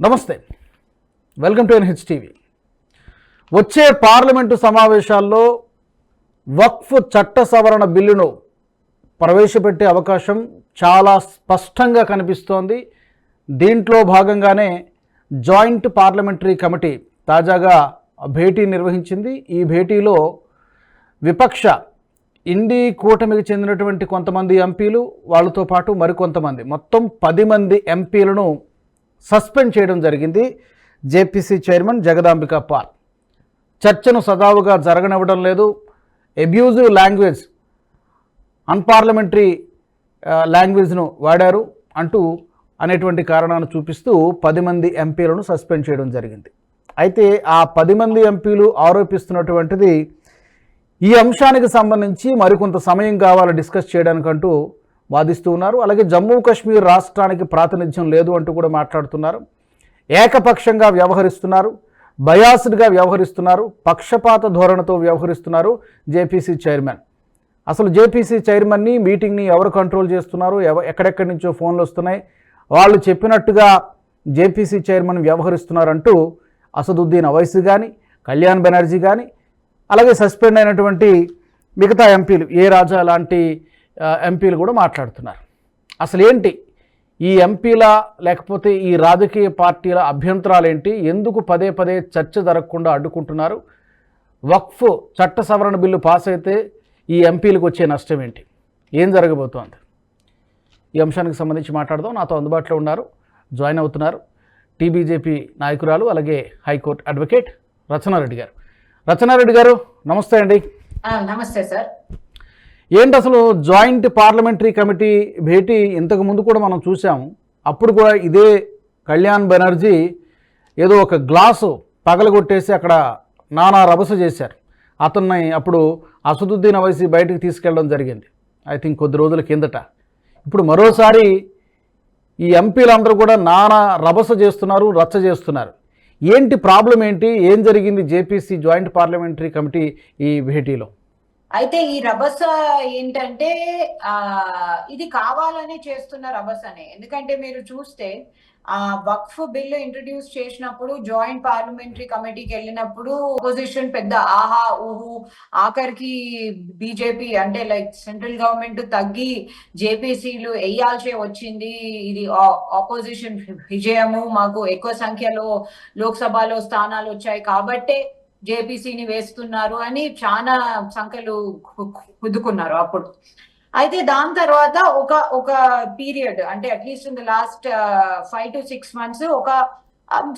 నమస్తే. Welcome to NH TV వచ్చే parliament సమావేశాల్లో వక్ఫ్ చట్ట సవరణ బిల్లును ప్రవేశపెట్టే అవకాశం చాలా స్పష్టంగా కనిపిస్తోంది. దీంట్లో భాగంగానే జాయింట్ పార్లమెంటరీ కమిటీ తాజాగా భేటీ నిర్వహించింది. ఈ భేటీలో విపక్ష ఇండి కూటమికి చెందినటువంటి కొంతమంది ఎంపీలు వాళ్ళతో పాటు మరికొంతమంది మొత్తం పది మంది ఎంపీలను సస్పెండ్ చేయడం జరిగింది. JPC chairman Jagdambika Pal. చర్చను సజావుగా జరగనివ్వడం లేదు. అబ్యూజివ్ లాంగ్వేజ్ అన్పార్లమెంటరీ లాంగ్వేజ్ను వాడారు అంటూ అనేటువంటి కారణాన్ని చూపిస్తూ పది మంది ఎంపీలను సస్పెండ్ చేయడం జరిగింది. అయితే ఆ పది మంది ఎంపీలు ఆరోపిస్తున్నటువంటిది ఈ అంశానికి సంబంధించి మరికొంత సమయం కావాలి డిస్కస్ చేయడానికంటూ వాదిస్తూ ఉన్నారు. అలాగే జమ్మూ కాశ్మీర్ రాష్ట్రానికి ప్రాతినిధ్యం లేదు అంటూ కూడా మాట్లాడుతున్నారు. ఏకపక్షంగా వ్యవహరిస్తున్నారు. బయాస్డ్గా వ్యవహరిస్తున్నారు. పక్షపాత ధోరణితో వ్యవహరిస్తున్నారు జేపీసీ చైర్మన్. అసలు జేపీసీ చైర్మన్ని మీటింగ్ని ఎవరు కంట్రోల్ చేస్తున్నారు? ఎవ ఎక్కడెక్కడి నుంచో ఫోన్లు వస్తున్నాయి. వాళ్ళు చెప్పినట్టుగా జేపీసీ చైర్మన్ వ్యవహరిస్తున్నారంటూ అసదుద్దీన్ అవైసీ కానీ కళ్యాణ్ బెనర్జీ కానీ అలాగే సస్పెండ్ అయినటువంటి మిగతా ఎంపీలు ఏ రాజా లాంటి ఎంపీలు కూడా మాట్లాడుతున్నారు. అసలు ఏంటి? ఈ ఎంపీల లేకపోతే ఈ రాజకీయ పార్టీల అభ్యంతరాలు ఏంటి ఎందుకు పదే పదే చర్చ జరగకుండా అడ్డుకుంటున్నారు? వక్ఫ్ చట్ట సవరణ బిల్లు పాస్ అయితే ఈ ఎంపీలకు వచ్చే నష్టం ఏంటి? ఏం జరగబోతోంది? ఈ అంశానికి సంబంధించి మాట్లాడదాం. నాతో అందుబాటులో ఉన్నారు జాయిన్ అవుతున్నారు టీబీజేపీ నాయకురాలు అలాగే హైకోర్టు అడ్వకేట్ రచనారెడ్డి గారు. రచనారెడ్డి గారు నమస్తే అండి. నమస్తే సార్. ఏంటి అసలు జాయింట్ పార్లమెంటరీ కమిటీ భేటీ ఇంతకు ముందు కూడా మనం చూసాము అప్పుడు కూడా ఇదే కళ్యాణ్ బెనర్జీ ఏదో ఒక గ్లాసు పగలగొట్టేసి అక్కడ నానా రభస చేశారు. అతన్ని అప్పుడు అసదుద్దీన్ అవైసీ బయటకు తీసుకెళ్ళడం జరిగింది. ఐ థింక్ కొద్ది రోజుల కిందట. ఇప్పుడు మరోసారి ఈ ఎంపీలందరూ కూడా నానా రభస చేస్తున్నారు రచ్చ చేస్తున్నారు. ఏంటి ప్రాబ్లం ఏంటి? ఏం జరిగింది? జేపీసీ జాయింట్ పార్లమెంటరీ కమిటీ ఈ భేటీలో? అయితే ఈ రభస ఏంటంటే ఆ ఇది కావాలని చేస్తున్న రభసనే. ఎందుకంటే మీరు చూస్తే ఆ వక్ఫ్ బిల్లు ఇంట్రడ్యూస్ చేసినప్పుడు జాయింట్ పార్లమెంటరీ కమిటీకి వెళ్ళినప్పుడు అపోజిషన్ పెద్ద ఆహా ఊహు ఆఖరికి బీజేపీ అంటే లైక్ సెంట్రల్ గవర్నమెంట్ తగ్గి జేపీసీలు వేయాల్సే వచ్చింది. ఇది ఆపోజిషన్ విజయము. మాకు ఎక్కువ సంఖ్యలో లోక్సభలో స్థానాలు వచ్చాయి కాబట్టే జేపీసీని వేస్తున్నారు అని చాలా సంఖ్యలు కుదుకున్నారు అప్పుడు. అయితే దాని తర్వాత ఒక ఒక పీరియడ్ అంటే at least in the last five to six months ఒక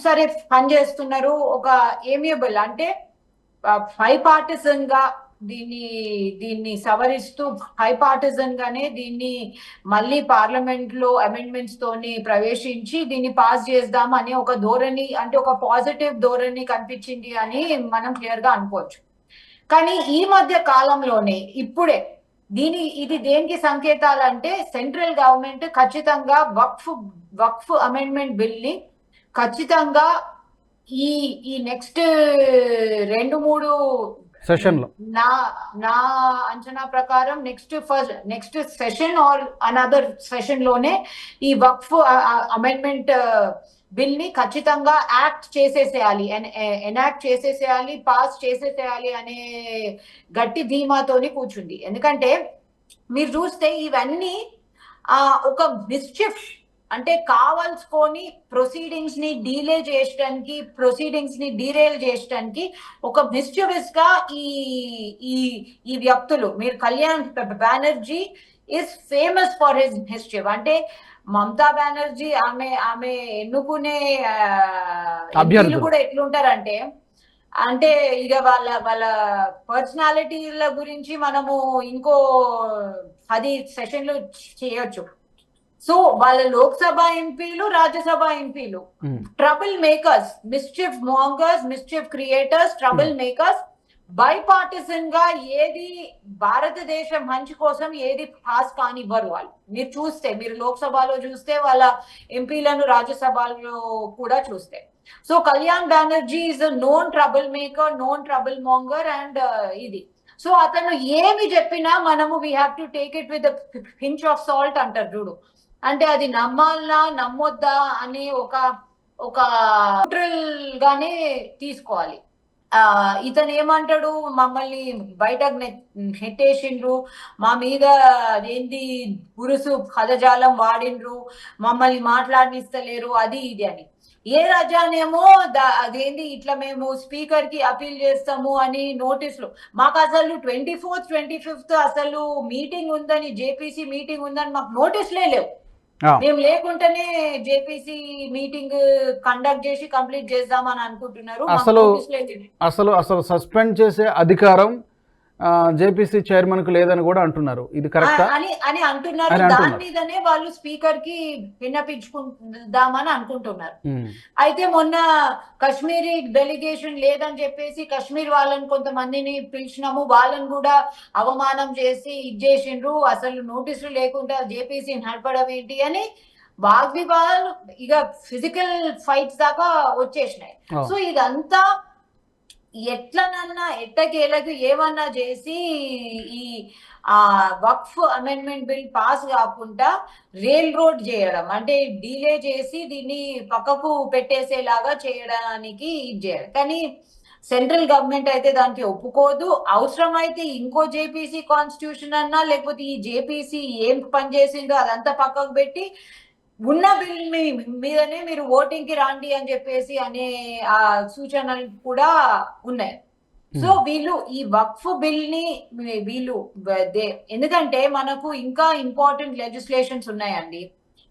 సరే పని చేస్తున్నారు. ఒక ఏమియబుల్ అంటే ఫైవ్ పార్టిసన్గా దీన్ని దీన్ని సవరిస్తూ ఫైవ్ గానే దీన్ని మళ్ళీ పార్లమెంట్లో అమెండ్మెంట్స్ తోని ప్రవేశించి దీన్ని పాస్ చేద్దాం అనే ఒక ధోరణి అంటే ఒక పాజిటివ్ ధోరణి కనిపించింది అని మనం క్లియర్గా అనుకోవచ్చు. కానీ ఈ మధ్య కాలంలోనే ఇప్పుడే దీని ఇది దేనికి సంకేతాలు అంటే సెంట్రల్ గవర్నమెంట్ ఖచ్చితంగా వక్ఫ్ వక్ఫ్ అమెండ్మెంట్ బిల్ని ఖచ్చితంగా ఈ ఈ నెక్స్ట్ రెండు మూడు సెషన్లో నా నా అంచనా ప్రకారం next first next session or another సెషన్లోనే ఈ వక్ఫ్ అమెండ్మెంట్ బిల్ని ఖచ్చితంగా యాక్ట్ చేసేసేయాలి. ఎనాక్ట్ చేసేసేయాలి పాస్ చేసేసేయాలి అనే గట్టి ధీమాతోని కూర్చుంది. ఎందుకంటే మీరు చూస్తే ఇవన్నీ ఆ ఒక మిస్చిఫ్ అంటే కావాల్సుకొని ప్రొసీడింగ్స్ని డీలే చేయడానికి ప్రొసీడింగ్స్ని డీరేల్ చేయడానికి ఒక మిస్చివస్గా ఈ ఈ ఈ వ్యక్తులు మీరు Kalyan Banerjee is famous for his history అంటే మమతా బెనర్జీ ఆమె ఆమె ఎన్నుకునే కూడా ఎట్లుంటారంటే అంటే ఇక వాళ్ళ వాళ్ళ పర్సనాలిటీల గురించి మనము ఇంకో పది సెషన్లు చేయొచ్చు సో వాళ్ళ Lok Sabha MPs Rajya Sabha MPs. Trouble makers mischief mongers mischief creators trouble makers by పార్టిసన్గా ఏది భారతదేశం మంచి కోసం ఏది పాస్ కానివ్వరు వాళ్ళు. మీరు చూస్తే మీరు లోక్సభలో చూస్తే వాళ్ళ ఎంపీలను రాజ్యసభలో కూడా చూస్తే. So Kalyan Banerjee is known trouble maker known trouble monger and ఇది. సో అతను ఏమి చెప్పినా మనము we have to take it with pinch of salt అంటారు చూడు. అంటే అది నమ్మాలా నమ్మొద్దా అని ఒక ఒక న్యూట్రల్ గానే తీసుకోవాలి. ఆ ఇతను ఏమంటాడు మమ్మల్ని బయటకు నెట్టేసిండ్రు మా మీద ఏంది గురుసు కథజాలం వాడిండ్రు మమ్మల్ని మాట్లాడినిస్తలేరు అది ఇది అని. ఏ రాజానేమో అదేంది ఇట్లా మేము స్పీకర్కి అపీల్ చేస్తాము అని నోటీసులు. మాకు అసలు ట్వంటీ ఫోర్త్ ట్వంటీ ఫిఫ్త్ అసలు మీటింగ్ ఉందని జేపీసీ మీటింగ్ ఉందని మాకు నోటీసులే లేవు. మేము లేకుండానే జేపీసీ మీటింగ్ కండక్ట్ చేసి కంప్లీట్ చేద్దామని అనుకుంటున్నారు అసలు-. అసలు అసలు సస్పెండ్ చేసే అధికారం జేపీసీ చైర్మన్కు లేదని కూడా అంటున్నారు. ఇది కరెక్టా? అని అని అంటున్నారు. దాని. మీదనే వాళ్ళు స్పీకర్కి విన్నపించుకుందామని అనుకుంటున్నారు. అయితే మొన్న కాశ్మీరీ డెలిగేషన్ లేదని చెప్పేసి కాశ్మీర్ వాళ్ళని కొంతమందిని పిలిచినాము. వాళ్ళని కూడా అవమానం చేసి ఇచ్చేసిండ్రు అసలు నోటీసులు లేకుండా జేపీసీ నడపడం ఏంటి అని వాగ్వివాదాలు ఇక ఫిజికల్ ఫైట్స్ దాకా వచ్చేసినాయి. సో ఇదంతా ఎట్లనన్నా ఎట్టకేలకు ఏమన్నా చేసి ఈ ఆ వక్ఫ్ అమెండ్మెంట్ బిల్ పాస్ కాకుండా రైల్ రోడ్ చేయడం అంటే డిలే చేసి దీన్ని పక్కకు పెట్టేసేలాగా చేయడానికి ఇది చేయాలి. కానీ సెంట్రల్ గవర్నమెంట్ అయితే దానికి ఒప్పుకోదు. అవసరమైతే ఇంకో జేపీసీ కాన్స్టిట్యూషన్ అన్నా లేకపోతే ఈ జేపీసీ ఏం పనిచేసిందో అదంతా పక్కకు పెట్టి ఉన్న బిల్ మీదనే మీరు ఓటింగ్కి రాండి అని చెప్పేసి అనే ఆ సూచనలు కూడా ఉన్నాయి. సో వీళ్ళు ఈ వక్ఫ్ బిల్ని వీళ్ళు ఎందుకంటే మనకు ఇంకా ఇంపార్టెంట్ లెజిస్లేషన్స్ ఉన్నాయండి.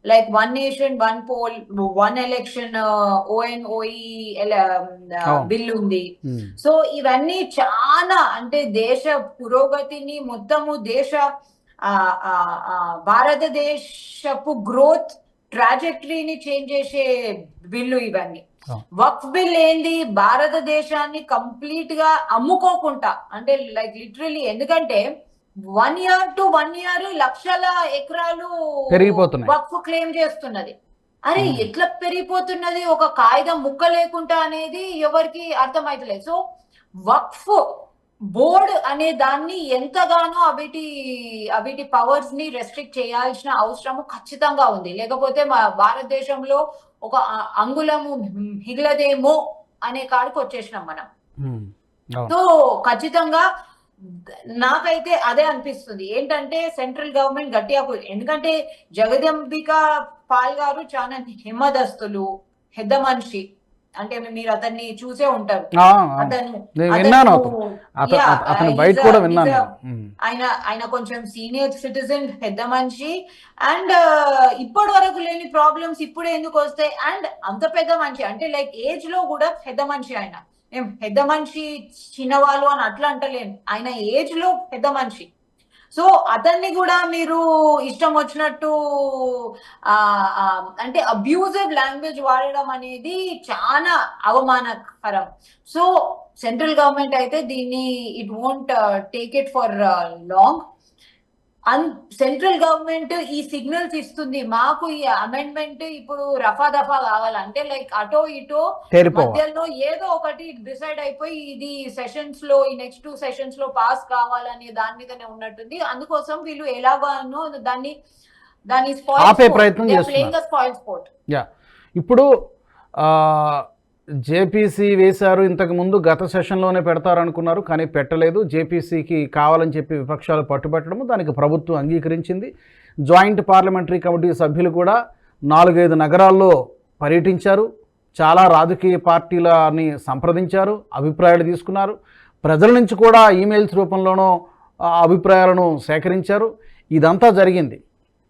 Like one nation one poll one election ONOE. Bill ఉంది. ఉమ్, సో ఇవన్నీ చాలా అంటే దేశ పురోగతిని మొత్తము దేశ భారతదేశపు గ్రోత్ ట్రాజెక్టరీని చేంజ్ చేసే బిల్లు ఇవన్నీ. వక్ఫ్ బిల్ ఏంది భారతదేశాన్ని కంప్లీట్గా అమ్ముకోకుండా అంటే లైక్ లిటరలీ ఎందుకంటే one year to one year లక్షల ఎకరాలు. వక్ఫ్ క్లెయిమ్ చేస్తున్నది అరే. ఎట్లా పెరిగిపోతున్నది ఒక కాగితం ముక్క లేకుండా అనేది ఎవరికి అర్థమైతలేదు సో వక్ఫ్ బోర్డ్ అనే దాన్ని ఎంతగానో అవిటి అవిటి పవర్స్ని రెస్ట్రిక్ట్ చేయాల్సిన అవసరము ఖచ్చితంగా ఉంది. లేకపోతే మా భారతదేశంలో ఒక అంగుళము మిగిలదేమో అనే కాడికి వచ్చేసినాం మనం. సో ఖచ్చితంగా నాకైతే అదే అనిపిస్తుంది. ఏంటంటే సెంట్రల్ గవర్నమెంట్ గట్టిగా ఎందుకంటే జగదంబిక పాల్ గారు చాలా నెమ్మదస్తులు పెద్ద మనిషి. అంటే మీరు అతన్ని చూసే ఉంటారు. అతను విన్నాను బయట కూడా విన్నాను ఆయన ఆయన కొంచెం సీనియర్ సిటిజన్ పెద్ద మనిషి. అండ్ ఇప్పటి వరకు లేని ప్రాబ్లమ్స్ ఇప్పుడు ఎందుకు వస్తాయి? అండ్ అంత పెద్ద మనిషి. అంటే లైక్ ఏజ్లో కూడా పెద్ద మనిషి ఆయన. పెద్ద మనిషి చిన్నవాళ్ళు అని అట్లా అంటలేను ఆయన ఏజ్లో పెద్ద మనిషి. సో అతన్ని కూడా మీరు ఇష్టం వచ్చినట్టు అంటే అబ్యూజివ్ లాంగ్వేజ్ వాడడం అనేది చాలా అవమానకరం. సో సెంట్రల్ గవర్నమెంట్ అయితే దీన్ని it won't take it for long an central government ఈ సిగ్నల్స్ ఇస్తుంది. మాకు ఈ అమెండ్మెంట్ ఇప్పుడు రఫా దఫా కావాలంటే లైక్ అటో ఇటో మధ్యలో ఏదో ఒకటి డిసైడ్ అయిపోయి ఇది సెషన్స్లో ఈ నెక్స్ట్ టూ సెషన్స్లో పాస్ కావాలనే దాని మీదనే ఉన్నట్టుంది. అందుకోసం వీళ్ళు ఎలాగానో దాన్ని దాన్ని. Spoil sport. ఇప్పుడు జేపీసీ వేశారు. ఇంతకు ముందు గత సెషన్లోనే పెడతారనుకున్నారు కానీ పెట్టలేదు. జేపీసీకి కావాలని చెప్పి విపక్షాలు పట్టుబట్టడము దానికి ప్రభుత్వం అంగీకరించింది. జాయింట్ పార్లమెంటరీ కమిటీ సభ్యులు కూడా నాలుగైదు నగరాల్లో పర్యటించారు. చాలా రాజకీయ పార్టీలని సంప్రదించారు అభిప్రాయాలు తీసుకున్నారు. ప్రజల నుంచి కూడా ఈమెయిల్స్ రూపంలోనో అభిప్రాయాలను సేకరించారు. ఇదంతా జరిగింది.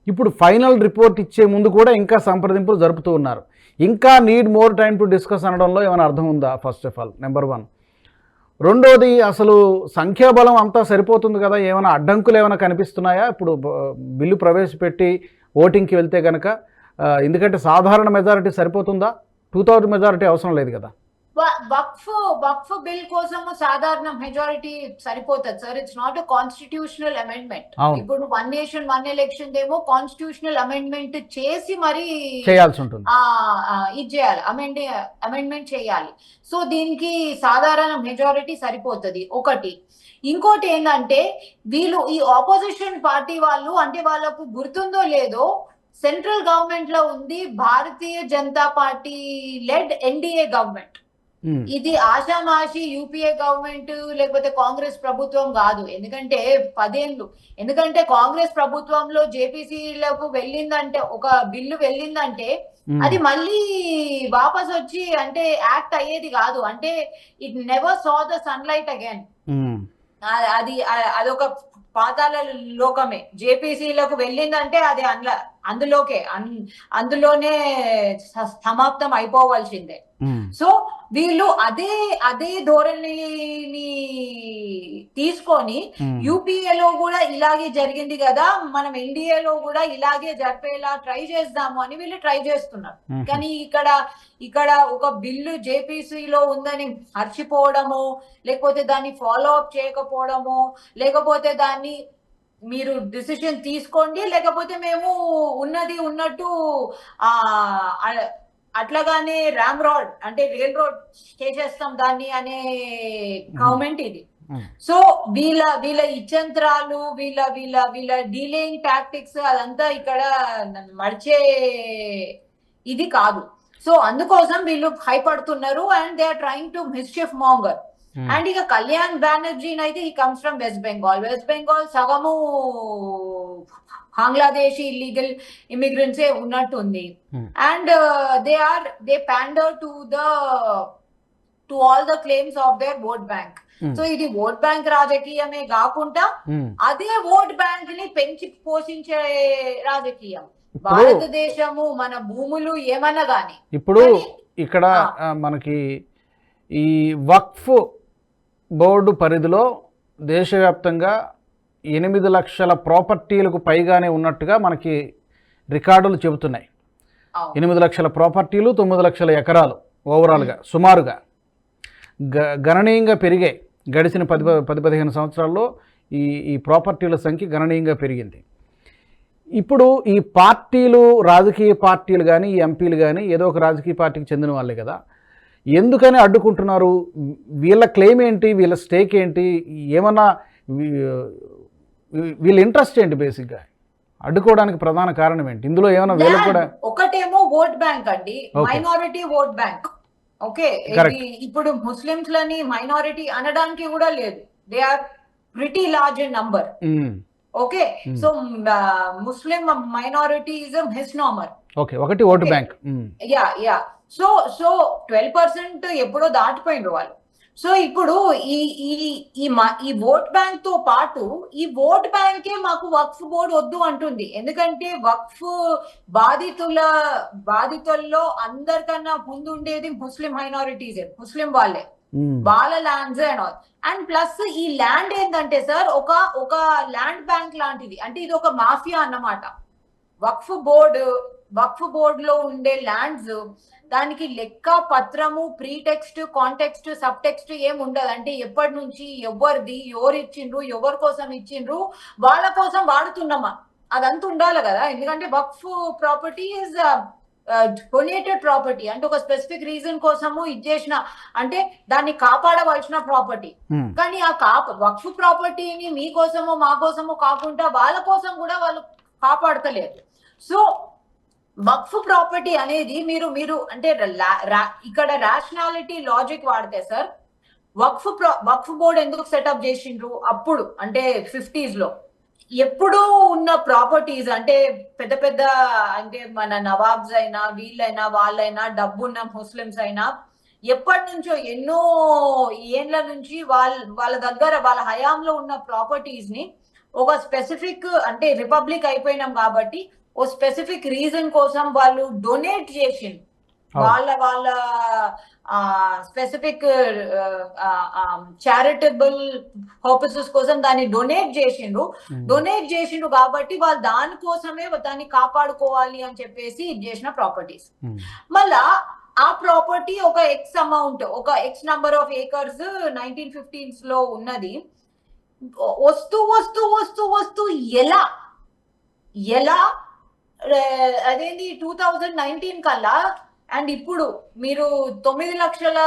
ఇప్పుడు ఫైనల్ రిపోర్ట్ ఇచ్చే ముందు కూడా ఇంకా సంప్రదింపులు జరుపుతూ ఉన్నారు. ఇంకా need more time to discuss అనడంలో ఏమైనా అర్థం ఉందా? First of all number one రెండోది అసలు సంఖ్యాబలం అంతా సరిపోతుంది కదా? ఏమైనా అడ్డంకులు ఏమైనా కనిపిస్తున్నాయా? ఇప్పుడు బిల్లు ప్రవేశపెట్టి ఓటింగ్కి వెళ్తే కనుక ఎందుకంటే సాధారణ మెజారిటీ సరిపోతుందా? టూ థౌజండ్ మెజారిటీ అవసరం లేదు కదా. వక్ఫ్ వక్ఫ్ బిల్ కోసము సాధారణ మెజారిటీ సరిపోతుంది sir it's not a constitutional amendment ఇప్పుడు వన్ నేషన్ వన్ ఎలక్షన్ ఏమో కాన్స్టిట్యూషనల్ అమెండ్మెంట్ చేసి మరి చేయాల్సి ఉంటుంది ఇది చేయాలి. అమెండ్ అమెండ్మెంట్ చేయాలి. సో దీనికి సాధారణ మెజారిటీ సరిపోతుంది. ఒకటి. ఇంకోటి ఏంటంటే వీళ్ళు ఈ ఆపోజిషన్ పార్టీ వాళ్ళు అంటే వాళ్ళకు గుర్తుందో లేదో సెంట్రల్ గవర్నమెంట్లో ఉంది Bharatiya Janata Party led NDA government ఇది ఆషామాషి యూపీఏ గవర్నమెంట్ లేకపోతే కాంగ్రెస్ ప్రభుత్వం కాదు. ఎందుకంటే పదేళ్ళు. ఎందుకంటే కాంగ్రెస్ ప్రభుత్వంలో జేపీసీలకు వెళ్ళిందంటే ఒక బిల్లు వెళ్ళిందంటే ఉమ్, అది మళ్ళీ వాపస్ వచ్చి అంటే యాక్ట్ అయ్యేది కాదు. అంటే it never saw the sunlight again. Um, అది అదొక పాతాల లోకమే. జేపీసీలకు వెళ్ళిందంటే అది అందులో అందులోకే అందులోనే సమాప్తం అయిపోవాల్సిందే. సో వీళ్ళు అదే అదే ధోరణిని తీసుకొని యూపీఏలో కూడా ఇలాగే జరిగింది కదా మనం ఎన్డీఏలో కూడా ఇలాగే జరిపేలా ట్రై చేద్దాము అని వీళ్ళు ట్రై చేస్తున్నారు. కానీ ఇక్కడ ఇక్కడ ఒక బిల్లు జేపీసీలో ఉందని మర్చిపోవడము లేకపోతే దాన్ని ఫాలో అప్ చేయకపోవడము లేకపోతే దాన్ని మీరు డిసిషన్ తీసుకోండి లేకపోతే మేము ఉన్నది ఉన్నట్టు ఆ అట్లాగానే రామ్ రోడ్ అంటే రైల్ రోడ్ చేసేస్తాం దాన్ని అనే గవర్నమెంట్ ఇది. సో వీళ్ళ వీళ్ళ ఇచ్చంత్రాలు వీళ్ళ వీళ్ళ వీళ్ళ డీలింగ్ టాక్టిక్స్ అదంతా ఇక్కడ మడిచే ఇది కాదు. సో అందుకోసం వీళ్ళు భయపడుతున్నారు and they are trying to mischief monger and ఇక కళ్యాణ్ బెనర్జీ అయితే ఈ కమ్స్ ఫ్రమ్ వెస్ట్ బెంగాల్ వెస్ట్ బెంగాల్ సగము బంగ్లాదేశీ ఇల్లీగల్ ఇమిగ్రెంట్సే ఉన్నట్టుంది Hmm. And they are they pander to the to all the claims of their vote bank Hmm. So ఇది ఓట్ బ్యాంక్ రాజకీయమే కాకుండా ఉమ్. అదే ఓట్ బ్యాంక్ని పెంచి పోషించే రాజకీయం భారతదేశము మన భూములు ఏమన్నా గాని ఇప్పుడు ఇక్కడ మనకి ఈ వక్ఫ్ బోర్డు పరిధిలో దేశవ్యాప్తంగా ఎనిమిది లక్షల ప్రాపర్టీలకు పైగానే ఉన్నట్టుగా మనకి రికార్డులు చెబుతున్నాయి. ఎనిమిది లక్షల ప్రాపర్టీలు తొమ్మిది లక్షల ఎకరాలు ఓవరాల్గా సుమారుగా. గ గణనీయంగా పెరిగాయి గడిచిన పది పది పదిహేను సంవత్సరాల్లో ఈ ఈ ప్రాపర్టీల సంఖ్య గణనీయంగా పెరిగింది. ఇప్పుడు ఈ పార్టీలు రాజకీయ పార్టీలు కానీ ఈ ఎంపీలు కానీ ఏదో ఒక రాజకీయ పార్టీకి చెందిన వాళ్ళే కదా. ఎందుకని అడ్డుకుంటున్నారు? వీళ్ళ క్లెయిమ్ ఏంటి? వీళ్ళ స్టేక్ ఏంటి? ఏమన్నా వీళ్ళ ఇంట్రెస్ట్ ఏంటి బేసిక్గా అడ్డుకోవడానికి ప్రధాన కారణం ఏంటి? ఇందులో ఏమైనా వీళ్ళకి కూడా. ఒకటేమో ఓట్ బ్యాంక్ అండి. మైనారిటీ ఓట్ బ్యాంక్ ఓకే ఇప్పుడు ముస్లిమ్స్ లని మైనారిటీ అనడానికి కూడా లేదు. They are pretty large in number. Okay. So Muslim minorityism హిస్నామర్ okay ఒకటి vote. Bank. Yeah yeah so so twelve percent ఎప్పుడో దాటిపోయిండ్రు వాళ్ళు. సో ఇప్పుడు ఈ ఈ ఈ ఈ ఓట్ బ్యాంక్తో పాటు ఈ ఓట్ బ్యాంకే మాకు వక్ఫ్ బోర్డు వద్దు అంటుంది. ఎందుకంటే వక్ఫ్ బాధితుల బాధితుల్లో అందరికన్నా ముందు ఉండేది ముస్లిం మైనారిటీసే ముస్లిం వాళ్ళే. మ్మ్. వాళ్ళ lands and all and plus ఈ ల్యాండ్ ఏంటంటే సార్ ఒక ఒక ల్యాండ్ బ్యాంక్ లాంటిది. అంటే ఇది ఒక మాఫియా అన్నమాట. వక్ఫ్ బోర్డు వక్ఫ్ బోర్డు లో ఉండే ల్యాండ్స్ దానికి లెక్క పత్రము pretext context subtext ఏం ఉండదు. అంటే ఎప్పటి నుంచి ఎవరిది ఎవరు ఇచ్చిండ్రు ఎవరి కోసం ఇచ్చిండ్రు వాళ్ళ కోసం వాడుతున్నామా? అదంతా ఉండాలి కదా. ఎందుకంటే వక్ఫ్ ప్రాపర్టీ ఇస్ డొనేటెడ్ ప్రాపర్టీ అంటే ఒక స్పెసిఫిక్ రీజన్ కోసము ఇచ్చేసిన అంటే దాన్ని కాపాడవలసిన ప్రాపర్టీ మ్మ్. కానీ ఆ కాప వక్ఫ్ ప్రాపర్టీని మీకోసమో మా కోసమో కాకుండా వాళ్ళ కోసం కూడా వాళ్ళు కాపాడతలేరు సో వక్ఫ్ ప్రాపర్టీ అనేది మీరు మీరు అంటే ఇక్కడ రేషనాలిటీ లాజిక్ వాడితే సార్ వక్ఫ్ ప్రా- వక్ఫ్ బోర్డ్ ఎందుకు సెటప్ చేసిండ్రు? అప్పుడు అంటే ఫిఫ్టీస్లో. ఎప్పుడూ ఉన్న ప్రాపర్టీస్ అంటే పెద్ద పెద్ద అంటే మన నవాబ్స్ అయినా వీళ్ళైనా వాళ్ళైనా డబ్బున్న ముస్లిమ్స్ అయినా ఎప్పటి నుంచో ఎన్నో ఏండ్ల నుంచి వాళ్ళ వాళ్ళ దగ్గర వాళ్ళ హయాంలో ఉన్న ప్రాపర్టీస్ని ఒక స్పెసిఫిక్ అంటే రిపబ్లిక్ అయిపోయినాం కాబట్టి ఓ స్పెసిఫిక్ రీజన్ కోసం వాళ్ళు డొనేట్ అవును. వాళ్ళ వాళ్ళ స్పెసిఫిక్ చారిటబుల్ పర్పసెస్ కోసం దాన్ని డొనేట్ చేసిండ్రు మ్మ్. డొనేట్ చేసిండ్రు కాబట్టి వాళ్ళు దానికోసమే దాన్ని కాపాడుకోవాలి అని చెప్పేసి ఇది చేసిన ప్రాపర్టీస్. మళ్ళా ఆ ప్రాపర్టీ ఒక ఎక్స్ అమౌంట్ ఒక X number of acres nineteen ఫిఫ్టీన్స్లో ఉన్నది వస్తూ వస్తూ వస్తూ వస్తూ ఎలా ఎలా ఆ, అదేంది టూ థౌజండ్ నైన్టీన్ కల్లా? అండ్ ఇప్పుడు మీరు తొమ్మిది లక్షల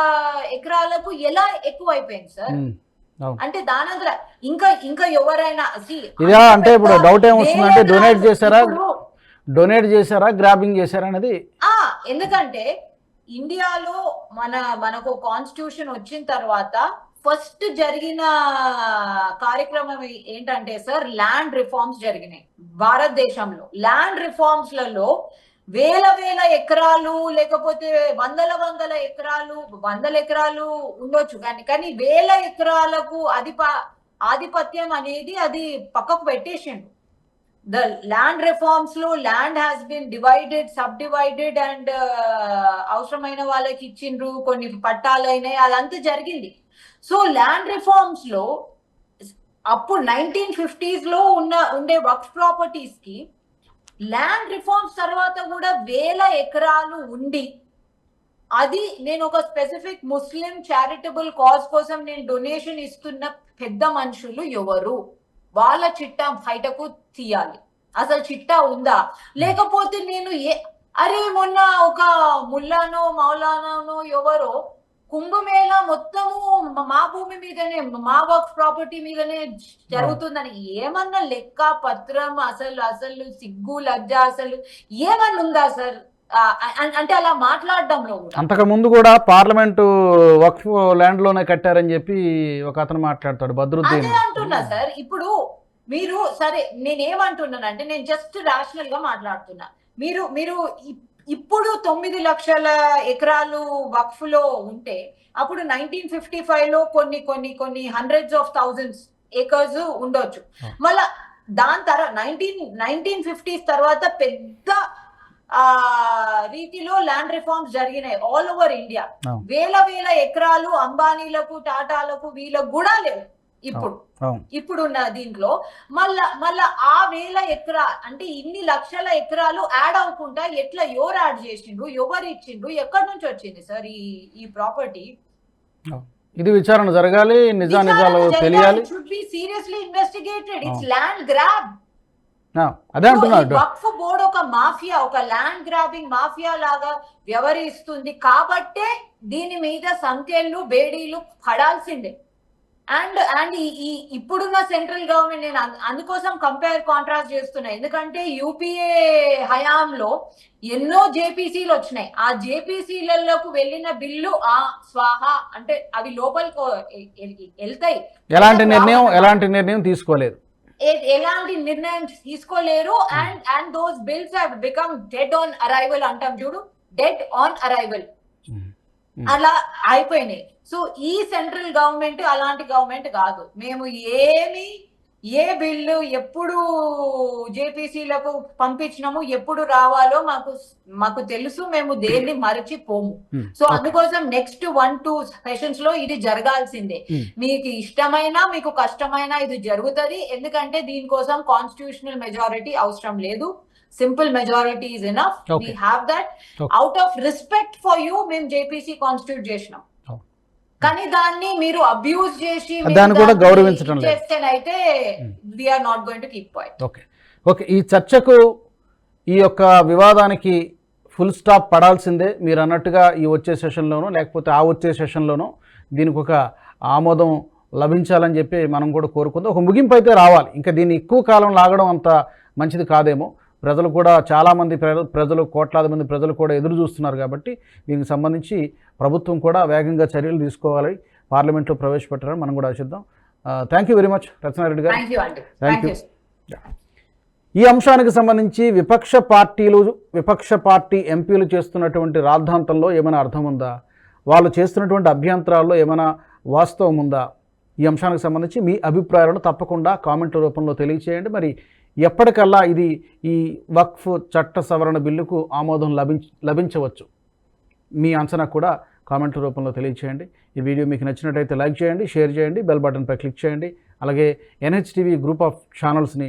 ఎకరాలకు ఎలా ఎక్కువ అయిపోయింది సార్. అంటే దానంతర ఇంకా ఇంకా ఎవరైనా ఇదా అంటే ఇప్పుడు అంత డౌట్ ఏమొస్తుందంటే డొనేట్ చేశారా? డొనేట్ చేశారా? గ్రాబింగ్ చేశారా అనేది? ఆ ఎందుకంటే ఇండియాలో మన మనకు కాన్స్టిట్యూషన్ వచ్చిన తర్వాత ఫస్ట్ జరిగిన కార్యక్రమం ఏంటంటే సార్ ల్యాండ్ రిఫార్మ్స్ జరిగినాయి భారతదేశంలో. ల్యాండ్ రిఫార్మ్స్లలో వేల వేల ఎకరాలు లేకపోతే వందల వందల ఎకరాలు వందల ఎకరాలు ఉండొచ్చు. కానీ కానీ వేల ఎకరాలకు అధిప ఆధిపత్యం అనేది అది పక్కకు పెట్టేసిండు. The land రిఫార్మ్స్లో land has been divided subdivided and అవసరమైన వాళ్ళకి ఇచ్చిండ్రు కొన్ని పట్టాలు అయినాయి అదంతా జరిగింది. సో ల్యాండ్ రిఫార్మ్స్లో అప్పుడు నైన్టీన్ ఫిఫ్టీస్లో ఉన్న ఉండే వర్క్ ప్రాపర్టీస్కి ల్యాండ్ రిఫార్మ్స్ తర్వాత కూడా వేల ఎకరాలు ఉండి అది నేను ఒక స్పెసిఫిక్ ముస్లిం చారిటబుల్ కాజ్ కోసం నేను డొనేషన్ ఇస్తున్న పెద్ద మనుషులు ఎవరు? వాళ్ళ చిట్టా బయటకు తీయాలి. అసలు చిట్టా ఉందా? లేకపోతే నేను ఏ అరే మొన్న ఒక ముల్లానో మౌలానానో ఎవరో కుంభమేళ మొత్తము మా భూమి మీదనే మా వర్క్ ప్రాపర్టీ మీదనే జరుగుతుందని ఏమన్నా లెక్క పత్రం అసలు అసలు సిగ్గు లజ్జ అసలు ఏమన్నా ఉందా సార్? అంటే అలా మాట్లాడడంలో అంతకు ముందు కూడా పార్లమెంటు వక్ఫ్ ల్యాండ్లోనే కట్టారని చెప్పి ఒక అతను మాట్లాడతాడు బద్రుద్దీన్. అదే అంటున్నా సార్. ఇప్పుడు మీరు సరే నేనేమంటున్నానంటే నేను జస్ట్ రేషనల్గా మాట్లాడుతున్నా. మీరు మీరు ఇప్- ఇప్పుడు తొమ్మిది లక్షల ఎకరాలు వక్ఫ్లో ఉంటే అప్పుడు నైన్టీన్ ఫిఫ్టీ ఫైవ్లో కొన్ని కొన్ని కొన్ని హండ్రెడ్స్ ఆఫ్ థౌజండ్స్ ఏకర్స్ ఉండొచ్చు. మళ్ళా దాని తర్వాత నైన్టీన్ నైన్టీన్ ఫిఫ్టీస్ తర్వాత పెద్ద రీతిలో ల్యాండ్ రిఫార్మ్స్ జరిగినాయి ఆల్ ఓవర్ ఇండియా. వేల వేల ఎకరాలు అంబానీలకు టాటాలకు వీళ్ళకు కూడా లేవు ఇప్పుడు. ఇప్పుడున్న దీంట్లో మళ్ళా మళ్ళా ఆ వేల ఎకరా అంటే ఇన్ని లక్షల ఎకరాలు యాడ్ అవ్వకుండా ఎట్లా ఎవరు యాడ్ చేసిండ్రు ఎవరు ఇచ్చిండ్రు ఎక్కడి నుంచి వచ్చింది సార్ ఈ ఈ ప్రాపర్టీ ఇది విచారణ జరగాలి నిజా నిజాలు తెలియాలి. Seriously investigated it's land grab ఆ, అదే అంటున్నాడు వక్ఫ్ బోర్డ్ ఒక మాఫియా ఒక ల్యాండ్ గ్రాబింగ్ మాఫియా లాగా వ్యవహరిస్తుంది కాబట్టే దీని మీద సంఖ్యలు బేడీలు పడాల్సిందే. అండ్ అండ్ ఈ ఇప్పుడున్న సెంట్రల్ గవర్నమెంట్ నేను అందు- అందుకోసం కంపేర్ కాంట్రాస్ట్ చేస్తున్నా. ఎందుకంటే యూపీఏ హయాంలో ఎన్నో జేపీసీలు వచ్చినాయి. ఆ జేపీసీలకు వెళ్ళిన బిల్లు ఆ స్వాహ అంటే అవి లోపలికి వెళ్తాయి. ఎలాంటి నిర్ణయం ఎలాంటి నిర్ణయం తీసుకోలేదు. ఎలాంటి నిర్ణయం తీసుకోలేరు. And and those bills have become dead on arrival అంటాం చూడు. Dead on arrival. అలా అయిపోయినాయి. సో ఈ సెంట్రల్ గవర్నమెంట్ అలాంటి గవర్నమెంట్ కాదు. మేము ఏమి ఏ బిల్లు ఎప్పుడు జేపీసీలకు పంపించినాము ఎప్పుడు రావాలో మాకు మాకు తెలుసు మేము దేన్ని మరచిపోము Hmm. సో అందుకోసం నెక్స్ట్ వన్ టూ సెషన్స్లో ఇది జరగాల్సిందే Hmm. మీకు ఇష్టమైనా మీకు కష్టమైనా ఇది జరుగుతది ఎందుకంటే దీనికోసం కాన్స్టిట్యూషనల్ మెజారిటీ అవసరం లేదు simple majority is enough we. Have that. Out of respect for you మేము జేపీసీ కాన్స్టిట్యూట్ చేసినాం. కానీ దాన్ని మీరు అబ్యూజ్ చేసి దాన్ని కూడా గౌరవించడం. చేస్తేనైతే. We are not going to keep point okay okay ఈ చర్చకు ఈ యొక్క వివాదానికి ఫుల్ స్టాప్ పడాల్సిందే. మీరు అన్నట్టుగా ఈ వచ్చే సెషన్లోనో లేకపోతే ఆ వచ్చే సెషన్లోనో దీనికి ఒక ఆమోదం లభించాలని చెప్పి మనం కూడా కోరుకుందాం. ఒక ముగింపు అయితే రావాలి. ఇంకా దీన్ని ఎక్కువ కాలం లాగడం అంత మంచిది కాదేమో. ప్రజలు కూడా చాలామంది ప్ర- ప్రజలు కోట్లాది మంది ప్రజలు కూడా ఎదురు చూస్తున్నారు కాబట్టి దీనికి సంబంధించి ప్రభుత్వం కూడా వేగంగా చర్యలు తీసుకోవాలి. పార్లమెంట్లో ప్రవేశపెట్టాలని మనం కూడా ఆశిద్దాం. Thank you very much Rachana Reddy garu. Thank. You ఈ అంశానికి సంబంధించి విపక్ష పార్టీలు విపక్ష పార్టీ ఎంపీలు చేస్తున్నటువంటి రాద్ధాంతంలో ఏమైనా అర్థం ఉందా? వాళ్ళు చేస్తున్నటువంటి అభ్యంతరాల్లో ఏమైనా వాస్తవం ఉందా? ఈ అంశానికి సంబంధించి మీ అభిప్రాయాలను తప్పకుండా కామెంట్ రూపంలో తెలియచేయండి. మరి ఎప్పటికల్లా ఇది ఈ వక్ఫ్ చట్ట సవరణ బిల్లుకు ఆమోదం లభించ లభించవచ్చు? మీ అంచనా కూడా కామెంట్ రూపంలో తెలియచేయండి. ఈ వీడియో మీకు నచ్చినట్టయితే లైక్ చేయండి షేర్ చేయండి బెల్ బటన్పై క్లిక్ చేయండి. అలాగే ఎన్హెచ్టీవీ గ్రూప్ ఆఫ్ ఛానల్స్ని